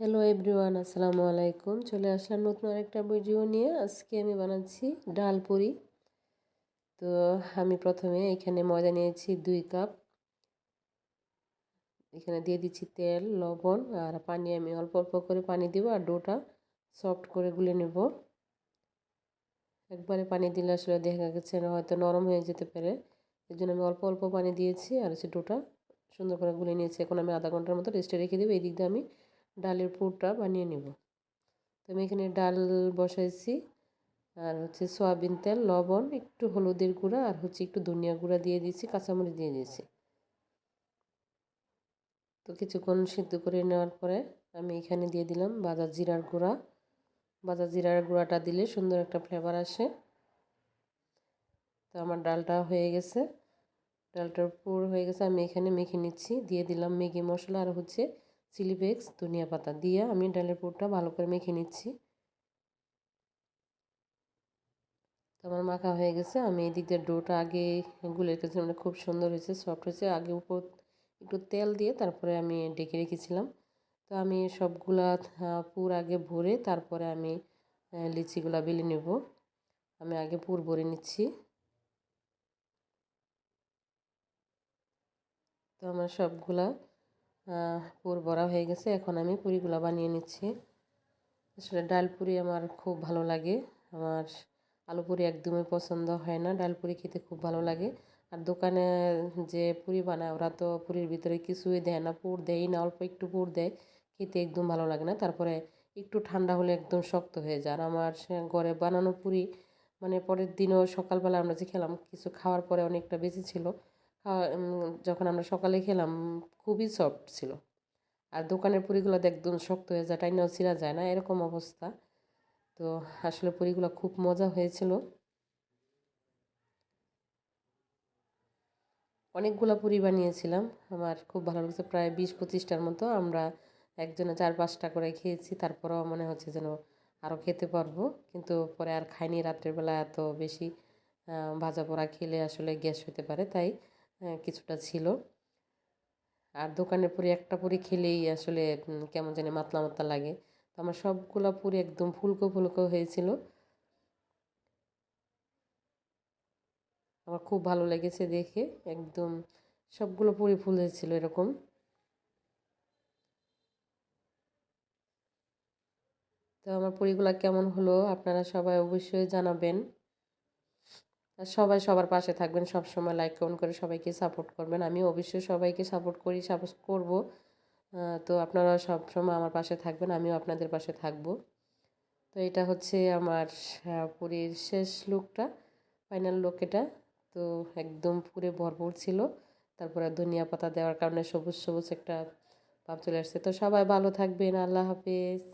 Hello everyone আসসালামু আলাইকুম চলে আসলাম নতুন আরেকটা ভিডিও নিয়ে। আজকে আমি বানাচ্ছি ডাল পুরি। তো আমি প্রথমে এখানে ময়দা নিয়েছি দুই কাপ। এখানে দিয়ে দিচ্ছি তেল, লবণ আর পানি। আমি অল্প অল্প করে পানি দেবো আর ডোটা সফট করে গুলে নেব। একবারে পানি দিলে আসলে দেখা গেছে হয়তো নরম হয়ে যেতে পারে। এর জন্য আমি অল্প অল্প পানি দিয়েছি আর হচ্ছে ডোটা সুন্দর করে গুলে নিয়েছি। এখন আমি আধা ঘণ্টার মতো রেস্টে রেখে দেবো। এই দিক দিয়ে আমি ডালের পুরটা বানিয়ে নেব। তো আমি এখানে ডাল বসাইছি, আর হচ্ছে সয়াবিন তেল, লবণ, একটু হলুদের গুঁড়া, আর হচ্ছে একটু ধনিয়া গুঁড়া দিয়ে দিয়েছি, কাঁচামরিচ দিয়ে দিয়েছি। তো কিছুক্ষণ সিদ্ধ করে নেওয়ার পরে আমি এখানে দিয়ে দিলাম বাজার জিরার গুঁড়া। বাজার জিরার গুঁড়াটা দিলে সুন্দর একটা ফ্লেভার আসে। তো আমার ডালটা হয়ে গেছে। ডালটার পুর হয়ে গেছে, আমি এখানে মেখে নিচ্ছি। দিয়ে দিলাম ম্যাগি মশলা, আর হচ্ছে চিলি ফ্লেক্স, ধনিয়া পাতা দিয়ে আমি ডালের পুরটা ভালো করে মেখে নিচ্ছি। তো আমার মাখা হয়ে গেছে। আমি এই দিক দিয়ে ডোটা আগে গুলে রেখেছিলাম মানে খুব সুন্দর হয়েছে সফট হয়েছে। আগে উপর একটু তেল দিয়ে তারপরে আমি ডেকে রেখেছিলাম। তো আমি সবগুলা পুর আগে ভরে তারপরে আমি লিচিগুলা বেলে নেব। আমি আগে পুর ভরে নিচ্ছি। তো আমার সবগুলা পুর ভরা হয়ে গেছে। এখন আমি পুরিগুলো বানিয়ে নিচ্ছি। আসলে ডাল পুরি আমার খুব ভালো লাগে। আমার আলু পুরি একদমই পছন্দ হয় না। ডাল পুরি খেতে খুব ভালো লাগে। আর দোকানে যে পুরি বানায়, ওরা তো পুরীর ভিতরে কিছুই দেয় না। পুর দেয় না, অল্প একটু পুর দেয়। খেতে একদম ভালো লাগে না। তারপরে একটু ঠান্ডা হলে একদম শক্ত হয়ে যায়। আর আমার ঘরে বানানো পুরি মানে পরের দিনও সকালবেলা আমরা যে খেলাম, কিছু খাওয়ার পরে অনেকটা বেশি ছিল। যখন আমরা সকালে খেলাম, খুবই সফট ছিল। আর দোকানের পুরিগুলো একদম শক্ত হয়ে যায় টাইনাও ছিঁড়া যায় না, এরকম অবস্থা। তো আসলে পুরিগুলো খুব মজা হয়েছিল। অনেকগুলো পুরি বানিয়েছিলাম, আমার খুব ভালো লাগছে, প্রায় বিশ পঁচিশটার মতো আমরা একজনে চার পাঁচটা করে খেয়েছি, তারপরেও মনে হচ্ছে যেন আরও খেতে পারব। কিন্তু পরে আর খাইনি রাত্রেবেলা এত বেশি ভাজা পোড়া খেলে আসলে গ্যাস হতে পারে, তাই কিছুটা ছিল। আর দোকানের পুরি, একটা পুরি খেলেই আসলে কেমন জানি মাতলা মাতলা লাগে। তো আমার সবগুলো পুরি একদম ফুলকো ফুলকো হয়েছিল। আমার খুব ভালো লেগেছে দেখে, একদম সবগুলো পুরি ফুল হয়েছিল এরকম। তো আমার পুরিগুলো কেমন হলো আপনারা সবাই অবশ্যই জানাবেন। সবাই সবার পাশে থাকবেন, সব সময় লাইক কমেন্ট করে সবাইকে সাপোর্ট করবেন। আমি অবশ্যই সবাইকে সাপোর্ট করি সাপোর্ট করব। তো আপনারা সব সময় আমার পাশে থাকবেন, আমিও আপনাদের পাশে থাকব। তো এটা হচ্ছে আমার পুরীর শেষ লুকটা ফাইনাল লুক এটা। তো একদম পুরে ভরপুর ছিল। তারপরে ধনিয়া পাতা দেওয়ার কারণে সবুজ সবুজ একটা পাপ চলে আসছে। তো সবাই ভালো থাকবেন, আল্লাহ হাফেজ।